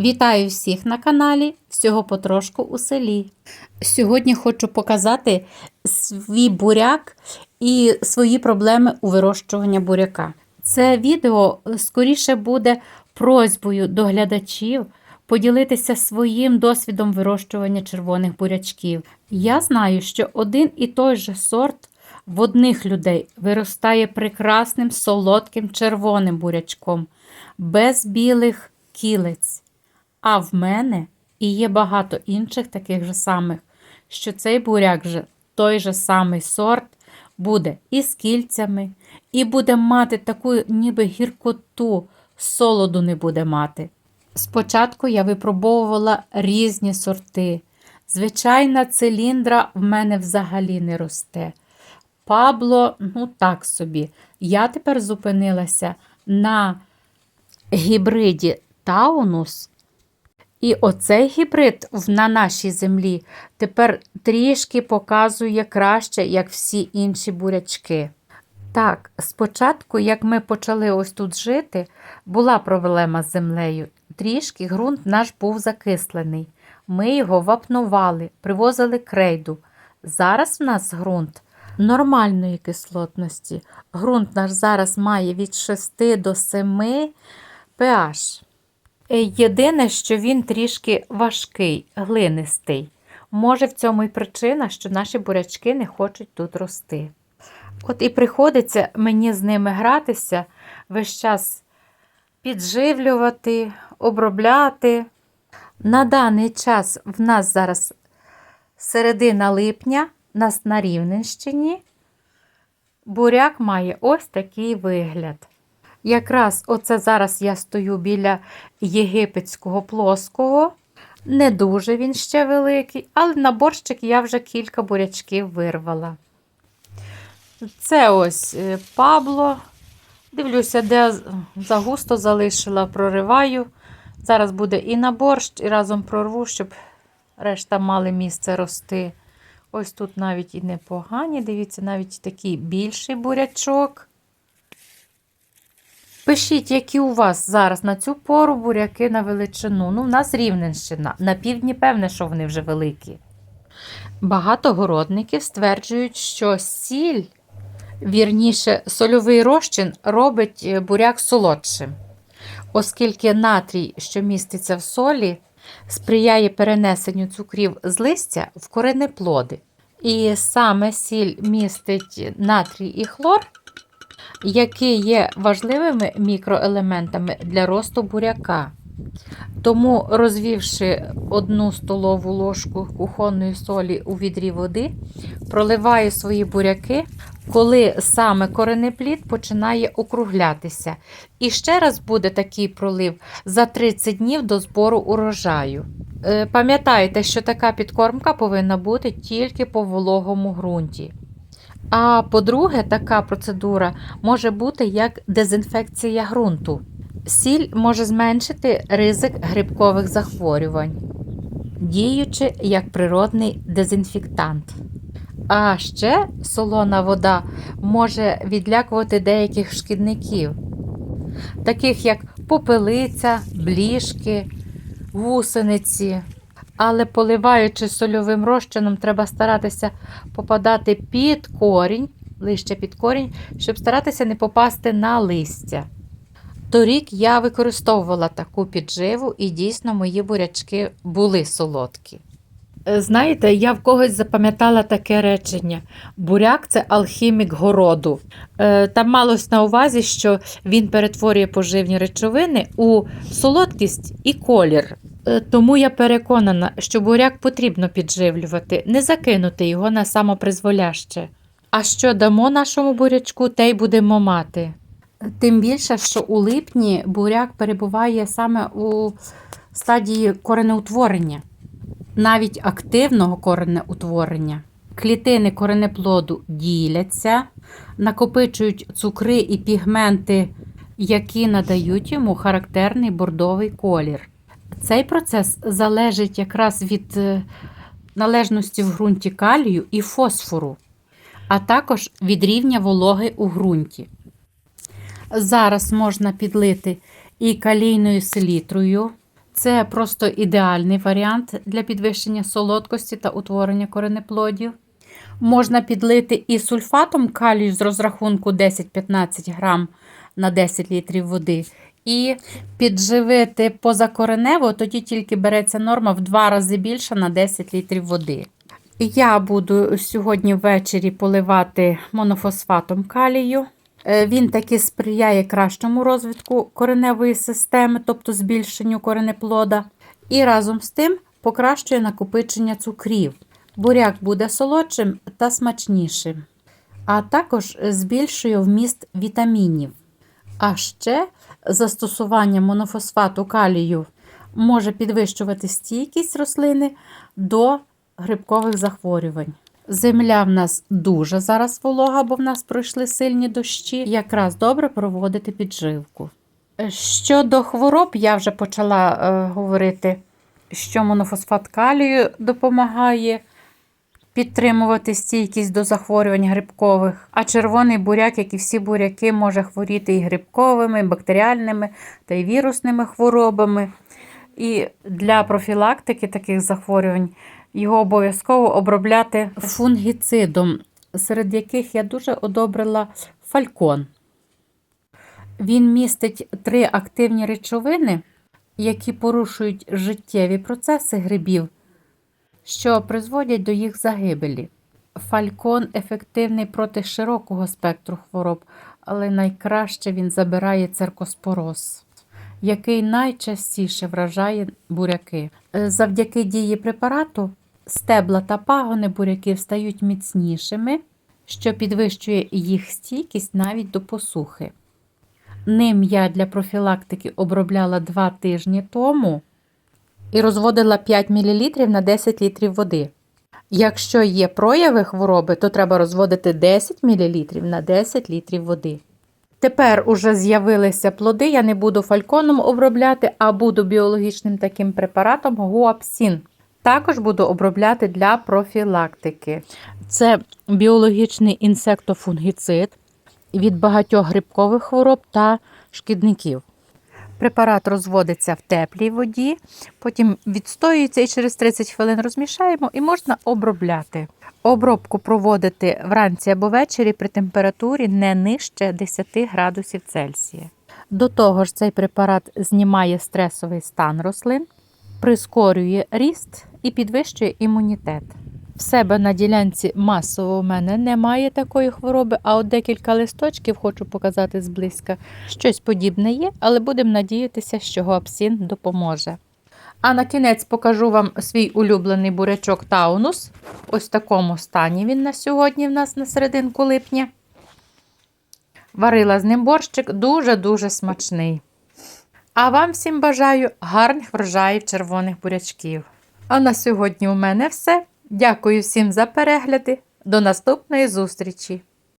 Вітаю всіх на каналі Всього потрошку у селі. Сьогодні хочу показати свій буряк і свої проблеми у вирощуванні буряка. Це відео скоріше буде просьбою до глядачів поділитися своїм досвідом вирощування червоних бурячків. Я знаю, що один і той же сорт в одних людей виростає прекрасним солодким червоним бурячком, без білих кілець. А в мене і є багато інших таких же самих, що цей буряк же той же самий сорт буде і з кільцями, і буде мати таку ніби гіркоту, солоду не буде мати. Спочатку я випробовувала різні сорти. Звичайна циліндра в мене взагалі не росте. Пабло, ну так собі. Я тепер зупинилася на гібриді Таунус. І оцей гібрид на нашій землі тепер трішки показує краще, як всі інші бурячки. Так, спочатку, як ми почали ось тут жити, була проблема з землею. Трішки ґрунт наш був закислений. Ми його вапнували, привозили крейду. Зараз в нас ґрунт нормальної кислотності. Ґрунт наш зараз має від 6 до 7 pH. Єдине, що він трішки важкий, глинистий. Може, в цьому і причина, що наші бурячки не хочуть тут рости. От і приходиться мені з ними гратися, весь час підживлювати, обробляти. На даний час в нас зараз середина липня, нас на Рівненщині. Буряк має ось такий вигляд. Якраз оце зараз я стою біля єгипетського плоского. Не дуже він ще великий, але на борщик я вже кілька бурячків вирвала. Це ось е, Пабло. Дивлюся, де загусто залишила, прориваю. Зараз буде і на борщ, і разом прорву, щоб решта мали місце рости. Ось тут навіть і непогані. Дивіться, навіть такий більший бурячок. Пишіть, які у вас зараз на цю пору буряки на величину. Ну, в нас Рівненщина. На півдні, певне, що вони вже великі. Багато городників стверджують, що сіль, вірніше, сольовий розчин робить е, буряк солодшим, оскільки натрій, що міститься в солі, сприяє перенесенню цукрів з листя в коренеплоди. І саме сіль містить натрій і хлор, які є важливими мікроелементами для росту буряка. Тому, розвівши одну столову ложку кухонної солі у відрі води, проливаю свої буряки, коли саме коренеплід починає округлятися. І ще раз буде такий пролив за 30 днів до збору урожаю. Е, Пам'ятайте, що така підкормка повинна бути тільки по вологому ґрунті. А по-друге, така процедура може бути як дезінфекція ґрунту. Сіль може зменшити ризик грибкових захворювань, діючи як природний дезінфектант. А ще солона вода може відлякувати деяких шкідників, таких як попелиця, бліжки, гусениці. Але поливаючи сольовим розчином, треба старатися попадати під корінь, ближче під корінь, щоб старатися не попасти на листя. Торік я використовувала таку підживу, і дійсно мої бурячки були солодкі. Е, Знаєте, я в когось запам'ятала таке речення: буряк це алхімік городу. Е, Там малось на увазі, що він перетворює поживні речовини у солодкість і колір. Е, Тому я переконана, що буряк потрібно підживлювати, не закинути його на самопризволяще. А що дамо нашому бурячку, те й будемо мати. Тим більше, що у липні буряк перебуває саме у стадії коренеутворення, навіть активного коренеутворення. Клітини коренеплоду діляться, накопичують цукри і пігменти, які надають йому характерний бордовий колір. Цей процес залежить якраз від е, належності в ґрунті калію і фосфору, а також від рівня вологи у ґрунті. Зараз можна підлити і калійною селітрою. Це просто ідеальний варіант для підвищення солодкості та утворення коренеплодів. Можна підлити і сульфатом калію з розрахунку 10-15 грам на 10 літрів води. І підживити позакоренево, тоді тільки береться норма в два рази більша на 10 літрів води. Я буду сьогодні ввечері поливати монофосфатом калію. Е, Він таки сприяє кращому розвитку кореневої системи, тобто збільшенню коренеплода. І разом з тим покращує накопичення цукрів. Буряк буде солодшим та смачнішим, а також збільшує вміст вітамінів. А ще застосування монофосфату калію може підвищувати стійкість рослини до грибкових захворювань. Земля в нас дуже зараз волога, бо в нас пройшли сильні дощі. Якраз добре проводити підживку. Щодо хвороб, я вже почала е, говорити, що монофосфат калію допомагає підтримувати стійкість до захворювань грибкових, а червоний буряк, як і всі буряки, може хворіти і грибковими, і бактеріальними та й вірусними хворобами. І для профілактики таких захворювань його обов'язково обробляти фунгіцидом, серед яких я дуже одобрила фалькон. Він містить три активні речовини, які порушують життєві процеси грибів, що призводять до їх загибелі. Фалькон ефективний проти широкого спектру хвороб, але найкраще він забирає церкоспороз, який найчастіше вражає буряки. Е, Завдяки дії препарату стебла та пагони буряків стають міцнішими, що підвищує їх стійкість навіть до посухи. Ним я для профілактики обробляла 2 тижні тому і розводила 5 мл на 10 літрів води. Якщо є прояви хвороби, то треба розводити 10 мл на 10 літрів води. Тепер уже з'явилися плоди, я не буду фальконом обробляти, а буду біологічним таким препаратом гуапсін. Також буду обробляти для профілактики. Це біологічний інсектофунгіцид від багатьох грибкових хвороб та шкідників. Препарат розводиться в теплій воді, потім відстоюється і через 30 хвилин розмішаємо і можна обробляти. Обробку проводити вранці або ввечері при температурі не нижче 10 градусів Цельсія. До того ж, цей препарат знімає стресовий стан рослин, прискорює ріст і підвищує імунітет. В себе на ділянці масово у мене немає такої хвороби, а от декілька листочків хочу показати зблизька. Щось подібне є, але будемо надіятися, що гуапсін допоможе. А на кінець покажу вам свій улюблений бурячок Таунус. Ось в такому стані він на сьогодні в нас на серединку липня. Варила з ним борщик дуже-дуже смачний. А вам всім бажаю гарних врожаїв червоних бурячків. А на сьогодні у мене все. Дякую всім за перегляди. До наступної зустрічі!